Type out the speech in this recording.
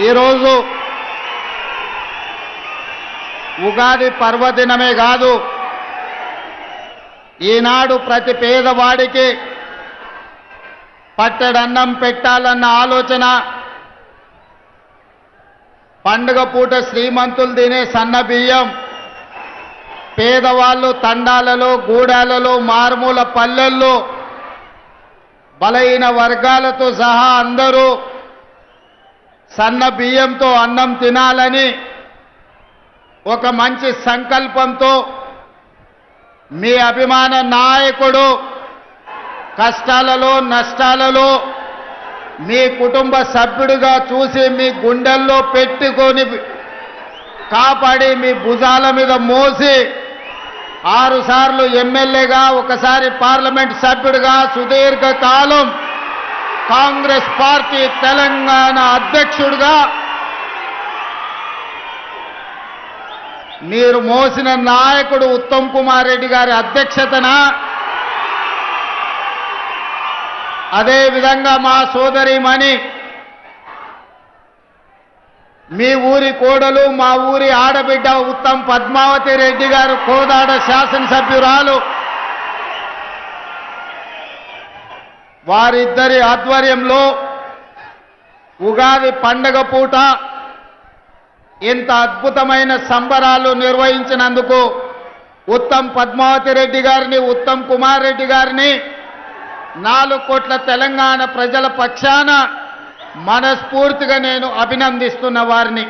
ఈరోజు ఉగాది పర్వదినమే కాదు ఈనాడు ప్రతి పేదవాడికి పట్టెడన్నం పెట్టాలన్న ఆలోచన పండుగ పూట శ్రీమంతులు తినే సన్న బియ్యం పేదవాళ్ళు తండాలలో గూడాలలో మారుమూల పల్లెల్లో బలహీన వర్గాలతో సహా అందరూ సన్న బియ్యంతో అన్నం తినాలని ఒక మంచి సంకల్పంతో మీ అభిమాన నాయకుడు కష్టాలలో నష్టాలలో మీ కుటుంబ సభ్యుడిగా చూసి మీ గుండెల్లో పెట్టుకొని కాపాడి మీ భుజాల మీద మోసి ఆరుసార్లు ఎమ్మెల్యేగా ఒకసారి పార్లమెంట్ సభ్యుడిగా సుదీర్ఘ కాలం కాంగ్రెస్ పార్టీ తెలంగాణ అధ్యక్షుడిగా మీరు మోసిన నాయకుడు ఉత్తమ్ కుమార్ రెడ్డి గారి అధ్యక్షతన అదేవిధంగా మా సోదరిమణి మీ ఊరి కోడలు మా ఊరి ఆడబిడ్డ ఉత్తమ్ పద్మావతి రెడ్డి గారు కోదాడ శాసనసభ్యురాలు వారిద్దరి ఆధ్వర్యంలో ఉగాది పండగ పూట ఇంత అద్భుతమైన సంబరాలు నిర్వహించినందుకు ఉత్తమ్ పద్మావతి రెడ్డి గారిని ఉత్తమ్ కుమార్ రెడ్డి గారిని నాలుగు కోట్ల తెలంగాణ ప్రజల పక్షాన మనస్ఫూర్తిగా నేను అభినందిస్తున్న వారిని.